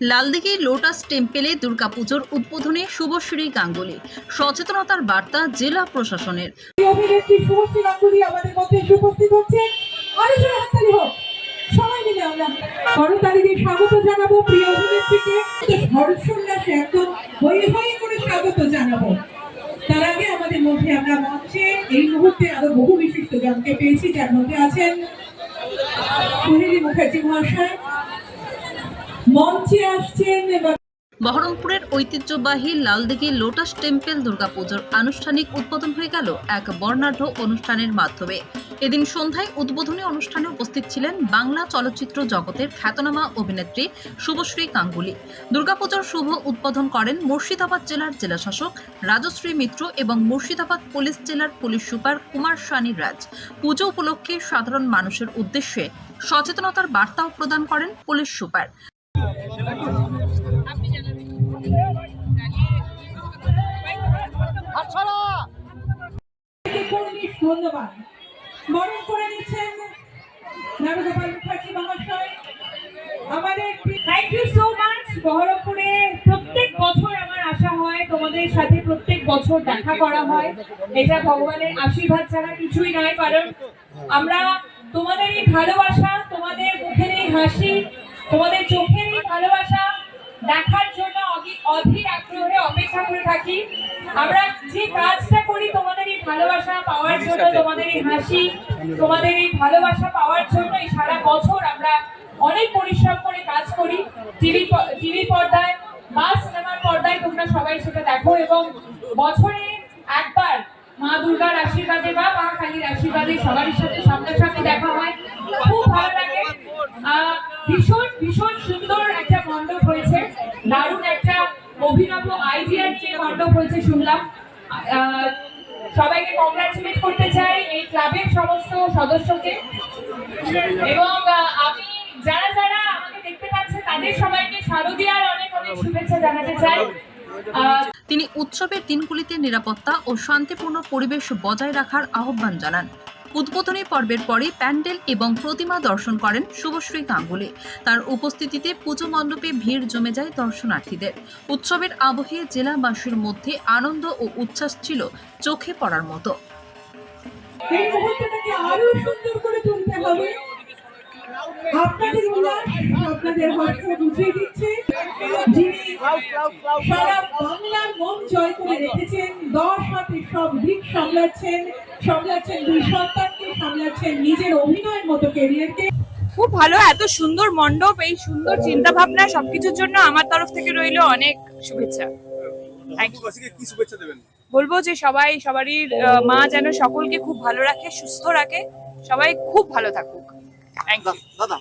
Laldighi lotus টেম্পেলে দুর্গাপুজোর উদ্বোধনে শুভশ্রী গাঙ্গুলি। সচেতনতার বার্তা জেলা প্রশাসনের। স্বাগত জানাব করে স্বাগত জানাব। তার আগে আমাদের মধ্যে আমরা এই মুহূর্তে আরও বহু বিশিষ্ট পেয়েছি মধ্যে আছেন মুখার্জি মহাশয় মঞ্চে আসছেন বহরমপুরের ঐতিহ্যবাহী লালদিঘি লোটাস টেম্পেল দুর্গাপুজোর আনুষ্ঠানিক উদ্বোধন হয়ে গেল এক বর্ণাঢ্য অনুষ্ঠানের মাধ্যমে। এদিন সন্ধ্যায় উদ্বোধনী অনুষ্ঠানে উপস্থিত ছিলেন বাংলা চলচ্চিত্র জগতের খ্যাতনামা অভিনেত্রী শুভশ্রী গাঙ্গুলি দুর্গাপুজোর শুভ উদ্বোধন করেন মুর্শিদাবাদ জেলার জেলাশাসক রাজশ্রী মিত্র এবং মুর্শিদাবাদ পুলিশ জেলার পুলিশ সুপার কুমার সানি রাজ। পুজো উপলক্ষে সাধারণ মানুষের উদ্দেশ্যে সচেতনতার বার্তাও প্রদান করেন police super. Thank you so প্রত্যেক বছর আমার হয় তোমাদের সাথে প্রত্যেক বছর দেখা করা হয় এটা ভগবানের আশীর্বাদ ছাড়া কিছুই নয় কারণ আমরা তোমাদের এই ভালোবাসা, তোমাদের মুখের হাসি, তোমাদের ভালোবাসা দেখার জন্য অধি- অধীর আগ্রহে অপেক্ষা করে থাকি। আমরা যে কাজটা করি তোমাদের এই ভালোবাসা পাওয়ার জন্য তোমাদের এই হাসি তোমাদের এই ভালোবাসা পাওয়ার জন্য এই সারা বছর আমরা অনেক পরিশ্রম করে কাজ করি। টিভি টিভি পর্দায় বা সিনেমার পর্দায় তোমরা সবাই সেটা দেখো এবং বছরে একবার মা দুর্গার আশীর্বাদে বা মা কালীর আশীর্বাদে সবারই সাথে সামনাসামনি দেখা হয়। খুব ভালো লাগে। আহ, ভীষণ শুনলাম। সবাইকে কংগ্রাচুলেট করতে চাই এই ক্লাবের সমস্ত সদস্যকে। এবং আমি যারা যারা আমাকে দেখতে পাচ্ছে, তাদের সবাইকে শারদীয়ার অনেক অনেক শুভেচ্ছা জানাতে চাই। তিনি উৎসবের দিনগুলিতে নিরাপত্তা ও শান্তিপূর্ণ পরিবেশ বজায় রাখার আহ্বান জানান। উদ্বোধনী পর্বের পরে প্যান্ডেল এবং প্রতিমা দর্শন করেন শুভশ্রী গাঙ্গুলি। তার উপস্থিতিতে পুজো মণ্ডপে ভিড় জমে যায় দর্শনার্থীদের। উৎসবের আবহে জেলাবাসীর মধ্যে আনন্দ ও উচ্ছ্বাস ছিল চোখে পড়ার মতো। আপনাদের আপনাদের বুঝিয়ে দিচ্ছে। যিনি সারা বাংলার মন জয় করে রেখেছেন দশ হাতে সব দিক সামলাচ্ছেন সামলাচ্ছেন দুই সন্তানকে সামলাচ্ছেন নিজের অভিনয়ের মতো ক্যারিয়ারকে খুব ভালো এত সুন্দর মণ্ডপ এই সুন্দর চিন্তা ভাবনা সবকিছুর জন্য আমার তরফ থেকে রইল অনেক শুভেচ্ছা। Thank you. কি শুভেচ্ছা দেবেন? বলব যে সবাই সবারই আহ, মা যেন সকলকে খুব ভালো রাখে সুস্থ রাখে সবাই খুব ভালো থাকুক। থ্যাংক ইউ দাদা।